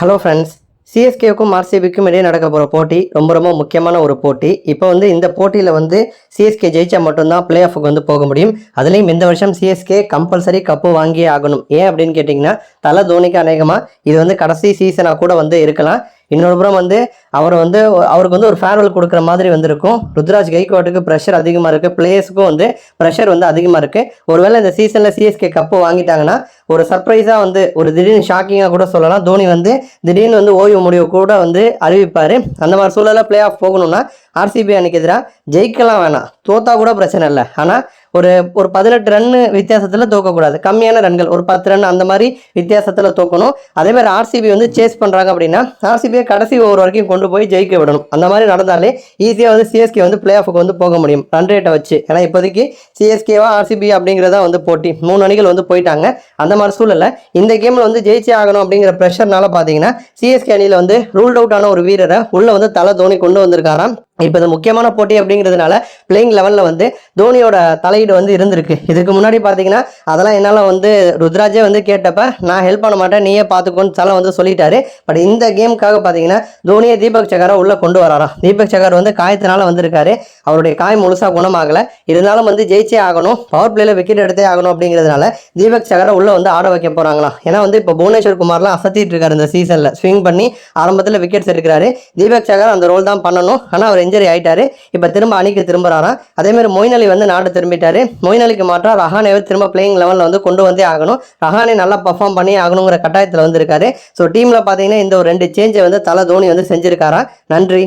Hello friends சிஎஸ்கேவுக்கும் ஆர்சிபிக்கும் இடையே நடக்க போகிற போட்டி ரொம்ப ரொம்ப முக்கியமான ஒரு போட்டி. இப்போ வந்து இந்த போட்டியில் வந்து சிஎஸ்கே ஜெயிச்சா மட்டும்தான் பிளே ஆஃபுக்கு வந்து போக முடியும். அதுலேயும் இந்த வருஷம் சிஎஸ்கே கம்பல்சரி கப்பு வாங்கியே ஆகணும். ஏன் அப்படின்னு கேட்டிங்கன்னா தலை தோனிக்கு அநேகமாக இது வந்து கடைசி சீசனாக கூட வந்து இருக்கலாம். இன்னொரு புறம் வந்து அவர் வந்து அவருக்கு வந்து ஒரு ஃபேர்வெல் கொடுக்குற மாதிரி வந்திருக்கும். ருத்ராஜ் கைக்வாட்டுக்கு ப்ரெஷர் அதிகமாக இருக்குது பிளேயர்ஸுக்கும் வந்து ப்ரெஷர் வந்து அதிகமாக இருக்குது ஒருவேளை இந்த சீசனில் சிஎஸ்கே கப்பு வாங்கிட்டாங்கன்னா ஒரு சர்ப்ரைஸாக வந்து ஒரு திடீர்னு ஷாக்கிங்காக கூட சொல்லலாம். தோனி வந்து திடீர்னு வந்து ஓய்வு முடிவு கூட வந்து அறிவிப்பார். அந்த மாதிரி சூழலில் பிளே ஆஃப் போகணும்னா ஆர்சிபி அன்னைக்கு எதிராக ஜெயிக்கலாம் வேணாம். தோத்தா கூட பிரச்சனை இல்லை. ஆனால் ஒரு ஒரு பதினெட்டு ரன்னு வித்தியாசத்தில் தோக்கக்கூடாது. கம்மியான ரன்கள் ஒரு பத்து ரன் அந்த மாதிரி வித்தியாசத்தில் தோக்கணும். அதே மாதிரி ஆர்சிபி வந்து சேஸ் பண்ணுறாங்க அப்படின்னா ஆர்சிபியை கடைசி ஓவர் வரைக்கும் கொண்டு போய் ஜெயிக்க விடணும். அந்த மாதிரி நடந்தாலே ஈஸியாக வந்து சிஎஸ்கே வந்து பிளே ஆஃபுக்கு வந்து போக முடியும். ரன் ரேட்டை வச்சு. ஏன்னா இப்போதைக்கு சிஎஸ்கேவா ஆர்சிபி அப்படிங்கிறதா வந்து போட்டி. மூணு அணிகள் வந்து போயிட்டாங்க. அந்த மாதிரி சூழலில் இந்த கேமில் வந்து ஜெயிச்சே ஆகணும் அப்படிங்கிற ப்ரெஷர்னால பார்த்தீங்கன்னா சிஎஸ்கே அணியில் வந்து ரூல்ட் அவுட் ஆன ஒரு வீரரை உள்ளே வந்து தலை தோனி கொண்டு வந்திருக்காராம். இப்போ இது முக்கியமான போட்டி அப்படிங்கிறதுனால பிளேயிங் லெவலில் வந்து தோனியோட தலையீடு வந்து இருந்திருக்கு. இதுக்கு முன்னாடி பார்த்தீங்கன்னா அதெல்லாம் என்னால் வந்து ருத்ராஜே வந்து கேட்டப்ப நான் ஹெல்ப் பண்ண மாட்டேன் நீயே பார்த்துக்கோன்னு தலை வந்து சொல்லிட்டாரு. பட் இந்த கேமுக்காக பார்த்தீங்கன்னா தோனியை தீபக் சகாரை உள்ளே கொண்டு வராராம். தீபக் சகார் வந்து காயத்தினால வந்திருக்காரு. அவருடைய காயம் முழுசாக குணமாகலை. இருந்தாலும் வந்து ஜெயிச்சே ஆகணும் பவர் பிளேயில் விக்கெட் எடுத்தே ஆகணும் அப்படிங்கிறதுனால தீபக் சகாரை உள்ளே வந்து ஆட வைக்க போகிறாங்களாம் ஏன்னா வந்து இப்போ புவனேஸ்வர் குமார்லாம் அசத்திட்டு இருக்காரு இந்த சீசனில் ஸ்விங் பண்ணி ஆரம்பத்தில் விக்கெட்ஸ் எடுக்கிறாரு. தீபக் சகார் அந்த ரோல் தான் பண்ணணும். ஆனால் அவர் இன்ஜரி ஆயிட்டாரு. இப்போ திரும்ப அணிக்கு திரும்புறாராம். அதே மாதிரி மொயின் அலி வந்து நாடு திரும்பிட்டாரு. மொயின் அலிக்கு மாற்றம் ரஹானேவை திரும்ப பிளேயிங் லெவலில் வந்து கொண்டு வந்தே ஆகணும். ரஹானே நல்லா பர்ஃபார்ம் பண்ணி ஆகணுங்கிற கட்டாயத்தில் வந்திருக்காரு. ஸோ டீமில் பார்த்தீங்கன்னா இந்த ஒரு ரெண்டு சேஞ்சை வந்து தலை தோனி வந்து செஞ்சிருக்காரா நன்றி.